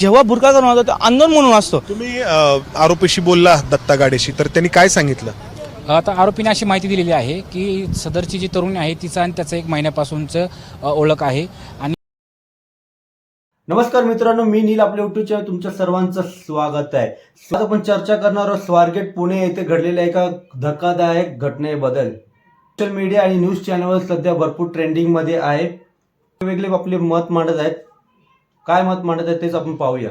जेव्हा बुरका करून होता तो आंदोलन म्हणून असतो. तुम्ही अ, आरोपीशी बोलला दत्ता गाडेशी तर त्यांनी काय सांगितलं? आता आरोपीने अशी माहिती दिलेली आहे की सदरची जी तरुणी आहे तिचा आणि त्याचं एक महिन्यापासूनचं अ, ओळख आहे. आणि नमस्कार मित्रांनो मी नील आपल्या युट्यूब चॅनल तुमच्या सर्वांचं स्वागत आहे. आज आपण चर्चा करणार आहोत. स्वारगेट पुणे येथे घडलेल्या एका धक्कादायक घटनेबद्दल. सोशल मीडिया आणि न्यूज चॅनलवर सध्या भरपूर ट्रेंडिंगमध्ये आहे. वेगवेगळे आपले मत मांडत आहेत. काय मत मांडत आहे तेच आपण पाहूया.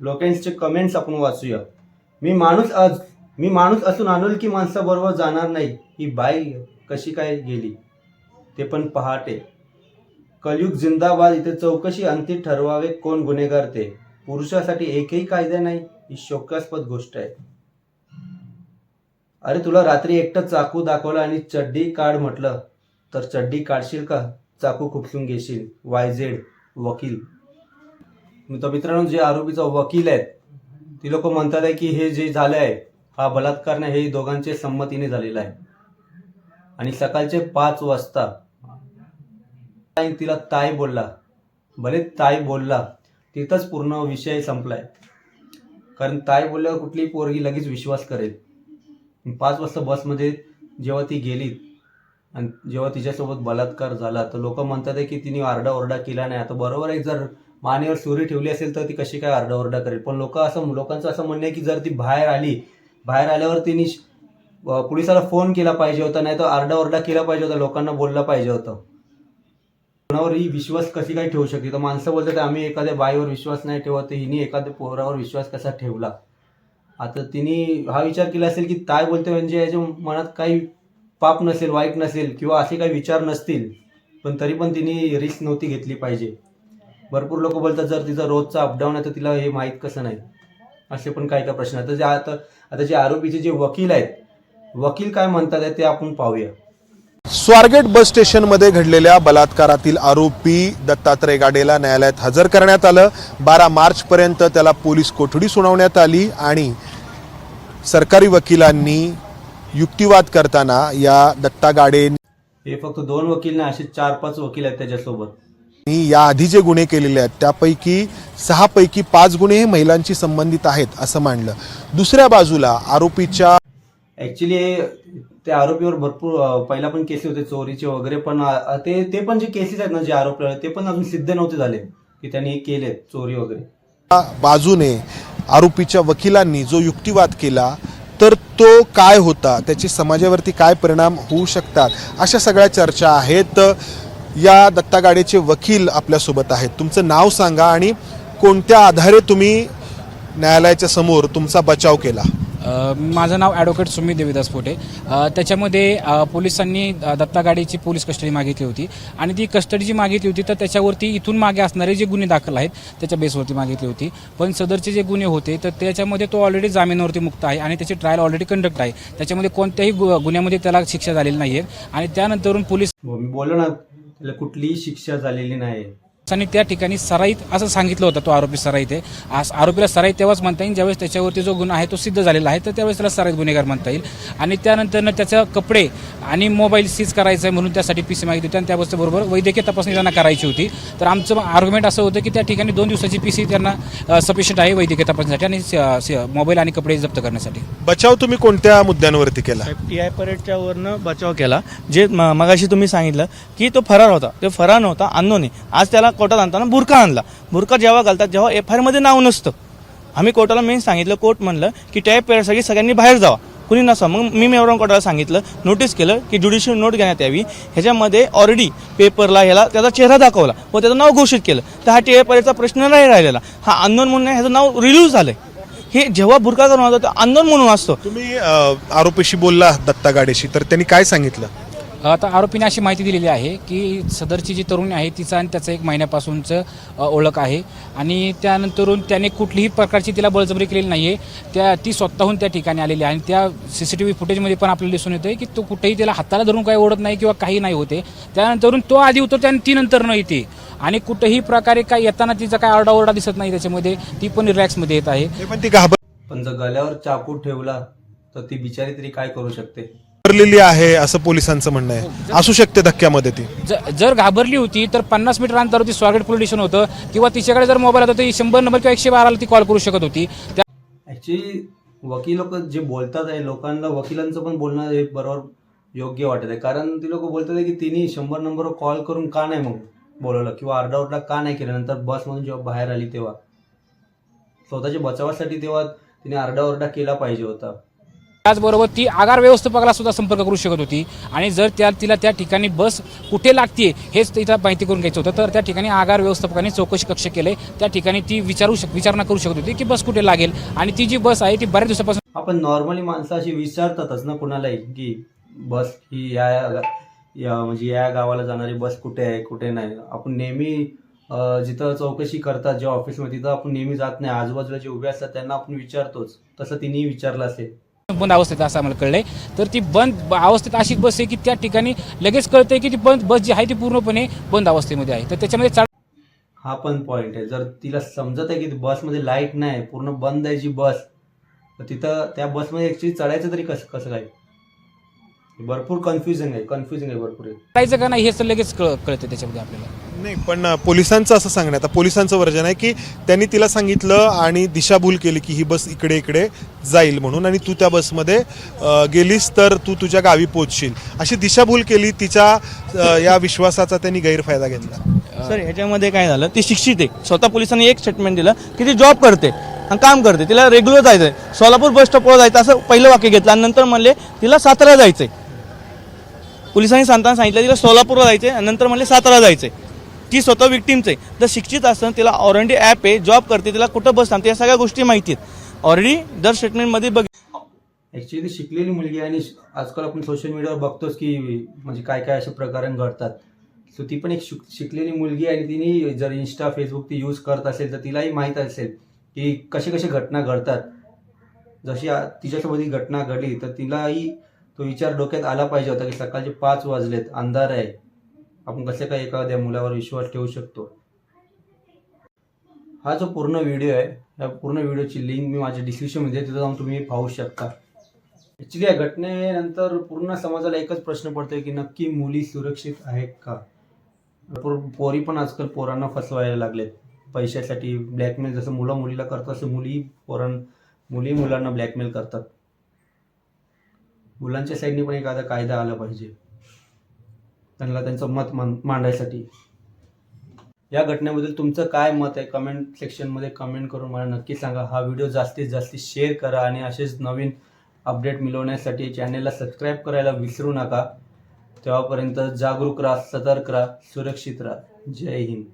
लोकांचे कमेंट्स आपण वाचूया. मी माणूस आज मी माणूस असून अनोळखी माणसाबरोबर जाणार नाही ही बाई कशी काय गेली? ते पण पहाटे. कलयुग जिंदाबाद इथे चौकशी अंतिम ठरवावे कोण गुन्हेगार ते? पुरुषासाठी एकही कायदा नाही ही शोकास्पद गोष्ट आहे. अरे तुला रात्री एकटं चाकू दाखवलं आणि चड्डी काढ म्हटलं तर चड्डी काढशील का? चाकू खुपसून घेशील. वायझेड वकील. तर मित्रांनो जे आरोपीचा वकील आहेत ती लोक म्हणतात आहे की हे जे झालं आहे हा बलात्कार नाही हे दोघांचे संमतीने झालेला आहे. आणि सकाळचे पाच वाजता तिला ताई बोलला. भले ताई बोलला तिथंच पूर्ण विषय संपलाय. कारण ताई बोलल्यावर कुठली पोरगी लगेच विश्वास करेल. पाच वाजता बसमध्ये जेव्हा ती गेली आणि जेव्हा तिच्यासोबत बलात्कार झाला तर लोक म्हणतात की तिने आरडाओरडा केला नाही. आता बरोबर आहे जर मानेवर सुरी ठेवली असेल तर ती कशी काय आरडाओरडा करेल? पण लोक असं लोकांचं असं म्हणणं आहे की जर ती बाहेर आली बाहेर आल्यावर तिने पोलिसाला फोन केला पाहिजे होता नाही तर आरडाओरडा केला पाहिजे होता लोकांना बोललं पाहिजे होतं. कोणावर ही विश्वास कशी काय ठेवू शकते? तर माणसं बोलतात आम्ही एखाद्या बाईवर विश्वास नाही ठेवत हिने एखाद्या पोरावर विश्वास कसा ठेवला? आता तिने हा विचार केला असेल की ताय बोलते म्हणजे याच्या मनात काही पाप नसेल वाईट नसेल किंवा असे काही विचार नसतील पण तरी पण तिने रिस्क नव्हती घेतली पाहिजे. भरपूर लोक बोलतात जर तिचा रोजचा अपडाऊन आहे तर तिला हे माहीत कसं नाही? असे पण काही काय प्रश्न आहेत. तर जे आता आता जे आरोपीचे जे वकील आहेत वकील काय म्हणतात ते आपण पाहूया. स्वारगेट बस स्टेशनमध्ये घडलेल्या बलात्कारातील आरोपी दत्तात्रय गाडेला न्यायालयात हजर करण्यात आलं. बारा मार्चपर्यंत त्याला पोलीस कोठडी सुनावण्यात आली आणि सरकारी वकिलांनी युक्तिवाद करताना या दत्ता गाडे हे फक्त दोन वकील नाही असे चार पाच वकील आहेत त्याच्यासोबत. याआधी जे गुन्हे केलेले आहेत त्यापैकी सहापैकी पाच गुन्हे हे महिलांशी संबंधित आहेत असं मांडलं दुसऱ्या बाजूला आरोपीच्या ऍक्च्युली त्या आरोपीवर भरपूर पहिला पण केसेस होते चोरीचे वगैरे पण ते ते पण जे केसेस आहेत ना जे आरोप ते पण अजून सिद्ध नव्हते झाले की त्यांनी हे केले चोरी वगैरे. बाजूने आरोपीच्या वकिलांनी जो युक्तिवाद केला तर तो काय होता? त्याचे समाजावरती काय परिणाम होऊ शकतात? अशा सगळ्या चर्चा आहेत. या दत्ता गाडेचे वकील आपल्यासोबत आहेत. तुमचं नाव सांगा आणि कोणत्या आधारे तुम्ही न्यायालयाच्या समोर तुमचा बचाव केला? माझं नाव ॲडव्होकेट सुमित देवीदास फोटे त्याच्यामध्ये पोलिसांनी दत्ता गाडीची पोलीस कस्टडी मागितली होती. आणि ती कस्टडी जी मागितली होती तर त्याच्यावरती इथून मागे असणारे जे गुन्हे दाखल आहेत त्याच्या बेसवरती मागितली होती. पण सदरचे जे गुन्हे होते तर त्याच्यामध्ये तो ऑलरेडी जामिनावरती मुक्त आहे आणि त्याची ट्रायल ऑलरेडी कंडक्ट आहे. त्याच्यामध्ये कोणत्याही गुन्ह्यामध्ये त्याला शिक्षा झालेली नाही आहे आणि त्यानंतरून पोलीस हो, बोलणार बोललो ना त्याला कुठलीही शिक्षा झालेली नाही आणि त्या ठिकाणी सराईत असं सांगितलं होतं तो आरोपी सराईत आहे. आस- आरोपीला सराईत तेव्हाच म्हणता येईल ज्यावेळेस त्याच्यावरती जो गुन्हा आहे तो सिद्ध झालेला आहे तर त्यावेळेस त्याला सराईत गुन्हेगार म्हणता येईल. आणि त्यानंतरनं त्याचं कपडे आणि मोबाईल सीज करायचं आहे म्हणून त्यासाठी पी सी मागितली होती आणि त्या वस्तूबरोबर वैद्यकीय तपासणी त्यांना करायची होती. तर आमचं आर्ग्युमेंट असं होतं की त्या ठिकाणी दोन दिवसाची पी सी त्यांना सफिशियंट आहे वैद्यकीय तपासणीसाठी आणि मोबाईल आणि कपडे जप्त करण्यासाठी. बचाव तुम्ही कोणत्या मुद्द्यांवरती केला? टी आय परेडच्या वरनं बचाव केला. जे मगाशी तुम्ही सांगितलं की तो फरार होता. तो फरार नव्हता अननोनी आज त्याला कोर्टात आणताना बुरका आणला. बुरका जेव्हा घालतात जेव्हा एफ आय आरमध्ये नाव नसतं. आम्ही कोर्टाला मेन सांगितलं कोर्ट म्हणलं की त्या आय सगळ्यांनी बाहेर जावा. कुणी नसा मग मी मेवरम कोर्टाला सांगितलं नोटीस केलं की ज्युडिशियल नोट घेण्यात यावी. ह्याच्यामध्ये ऑलरेडी पेपरला ह्याला त्याचा चेहरा दाखवला व त्याचं नाव घोषित केलं. तर हा टी आय प्रश्न नाही राहिलेला. हा अननोन म्हणून ह्याचं नाव रिलीज झालं हे जेव्हा बुरका करून होतं तो अननोन म्हणून असतो. तुम्ही आरोपीशी बोलला दत्ता गाडेशी तर त्यांनी काय सांगितलं? आता आरोपीने अशी माहिती दिलेली आहे की सदरची जी तरुणी आहे तिचा आणि त्याचं एक महिन्यापासूनचं ओळख आहे. आणि त्यानंतरून त्याने कुठलीही प्रकारची तिला बळजबरी केलेली नाही आहे त्या ती स्वतःहून त्या ठिकाणी आलेली आहे. आणि त्या सी सी टी व्ही फुटेजमध्ये पण आपल्याला दिसून येतं की तो कुठेही त्याला हाताला धरून काही ओढत नाही किंवा काही नाही होते. त्यानंतरून तो आधी उतरते आणि ती नंतर न येते. आणि कुठेही प्रकारे काय येताना तिचा काय आरडाओरडा दिसत नाही त्याच्यामध्ये. ती पण रिलॅक्समध्ये येत आहे. पण ती घाबर पण जर गल्यावर चाकू ठेवला तर ती बिचारी तरी काय करू शकते? घाबरलेली आहे असं पोलिसांचं म्हणणं आहे. असू शकते धक्क्यामध्ये ती. ज- जर घाबरली होती तर पन्नास मीटर अंतरावरती स्वारगेट पोलीस स्टेशन होतं किंवा तिच्याकडे जर मोबाईल होता तर शंभर नंबर किंवा एकशे बाराला ती कॉल करू शकत होती. त्या ॲक्च्युली वकील लोक जे बोलतात आहे लोकांना वकिलांचं पण बोलणं हे बरोबर योग्य वाटत आहे. कारण ती लोक बोलतात आहे की तिने शंभर नंबरवर कॉल करून का नाही मग बोलवलं किंवा आरडाओरडा का नाही केलं नंतर बसमधून जेव्हा बाहेर आली तेव्हा. स्वतःच्या बचावासाठी तेव्हा तिने आरडाओरडा केला पाहिजे होता. त्याचबरोबर ती आगार व्यवस्थापकाला सुद्धा संपर्क करू शकत होती. आणि जर त्या तिला त्या ठिकाणी बस कुठे लागते हेच तिला माहिती करून घ्यायचं होतं. तर त्या ठिकाणी आगार व्यवस्थापकाने चौकशी कक्ष केले. त्या ठिकाणी ती विचारू शक विचारणा करू शकत होती की बस कुठे लागेल. आणि ती जी बस आहे ती बऱ्याच दिवसापासून आपण नॉर्मली माणसं अशी विचारतातच ना कुणालाही की बस ही या या म्हणजे या गावाला जाणारी बस कुठे आहे कुठे नाही. आपण नेहमी जिथं चौकशी करतात जेव्हा ऑफिसमध्ये तिथं आपण नेहमी जात नाही. आजूबाजूला जे उभे असतात त्यांना आपण विचारतोच. तसं तिनेही विचारलं असेल. बंद अवस्थेत आहे असं आम्हाला कळलंय. तर ती बंद अवस्थेत अशी बस आहे की त्या ठिकाणी लगेच कळतंय की ती बंद बस जी आहे ती पूर्णपणे बंद अवस्थेमध्ये आहे. तर त्याच्यामध्ये हा पण पॉईंट आहे. जर तिला समजत आहे की बसमध्ये लाइट नाही पूर्ण बंद आहे जी बस तर तिथं त्या बसमध्ये ॲक्च्युली चढायचं तरी कसं कसं काय? भरपूर कन्फ्युजन आहे कन्फ्युजन आहे भरपूर. आहे करायचं का नाही हे लगेच कळ कळतं त्याच्यामध्ये आपल्याला. नाही पण पोलिसांचं असं सांगणं आता पोलिसांचं वर्जन आहे की त्यांनी तिला सांगितलं आणि दिशाभूल केली की ही बस इकडे इकडे जाईल म्हणून आणि तू त्या बसमध्ये गेलीस तर तू तुझ्या गावी पोचशील. अशी दिशाभूल केली तिच्या या विश्वासाचा त्यांनी गैरफायदा घेतला. सर ह्याच्यामध्ये काय झालं? ती शिक्षित आहे. स्वतः पोलिसांनी एक स्टेटमेंट दिलं की ती जॉब करते आणि काम करते. तिला रेग्युलर जायचंय. सोलापूर बस स्टॉपवर जायचं असं पहिलं वाक्य घेतलं आणि नंतर म्हणले तिला सातारा जायचंय. पोलिसांनी सांगताना सांगितलं तिला सोलापूरला जायचंय आणि नंतर म्हणले सातारा जायचंय. ती स्वतः विक्टीमचं आहे जर शिक्षित असताना तिला ऑलरेडी ॲप आहे जॉब करते तिला कुठं बस थांबते या सगळ्या गोष्टी माहिती आहेत. ऑलरेडी दर स्टेटमेंटमध्ये बघ ॲक्च्युली शिकलेली मुलगी आहे आणि आजकाल आपण सोशल मीडियावर बघतोच की म्हणजे काय काय असे प्रकरण घडतात. सो ती पण एक शिक- शिकलेली मुलगी आणि तिने जर इन्स्टा फेसबुक ती यूज करत असेल तर तिलाही माहीत असेल की कसे कसे घटना घडतात. जशी तिच्यासोबत ही घटना घडली तर तिलाही तो विचार डोक्यात आला पाहिजे होता की सकाळचे पाच वाजलेत अंधार आहे. आपण कसे काय एखाद्या मुलावर विश्वास ठेवू शकतो? हा जो पूर्ण व्हिडिओ आहे या पूर्ण व्हिडिओची लिंक मी माझ्या डिस्क्रिप्शनमध्ये तिथं जाऊन तुम्ही पाहू शकता. ॲक्च्युली या घटनेनंतर पूर्ण समाजाला एकच प्रश्न पडतोय की नक्की मुली सुरक्षित आहेत का? पोरी पण आजकाल पोरांना फसवायला लागलेत. पैशासाठी ब्लॅकमेल जसं मुलं मुलीला करतात तसं मुली पोरां मुली मुलांना ब्लॅकमेल करतात. मुलांच्या साईडने पण एखादा कायदा आला पाहिजे. त्यांना त्यांचं मत मांडायसाठी. या घटनेबद्दल तुमचं काय मत आहे? कमेंट सेक्शनमध्ये कमेंट करून मला नक्की सांगा. हा व्हिडिओ जास्तीत जास्त शेअर करा आणि असेच नवीन अपडेट मिळवण्यासाठी चॅनेलला सबस्क्राईब करायला विसरू नका. तेव्हापर्यंत जागरूक राहा सतर्क राहा सुरक्षित राहा. जय हिंद.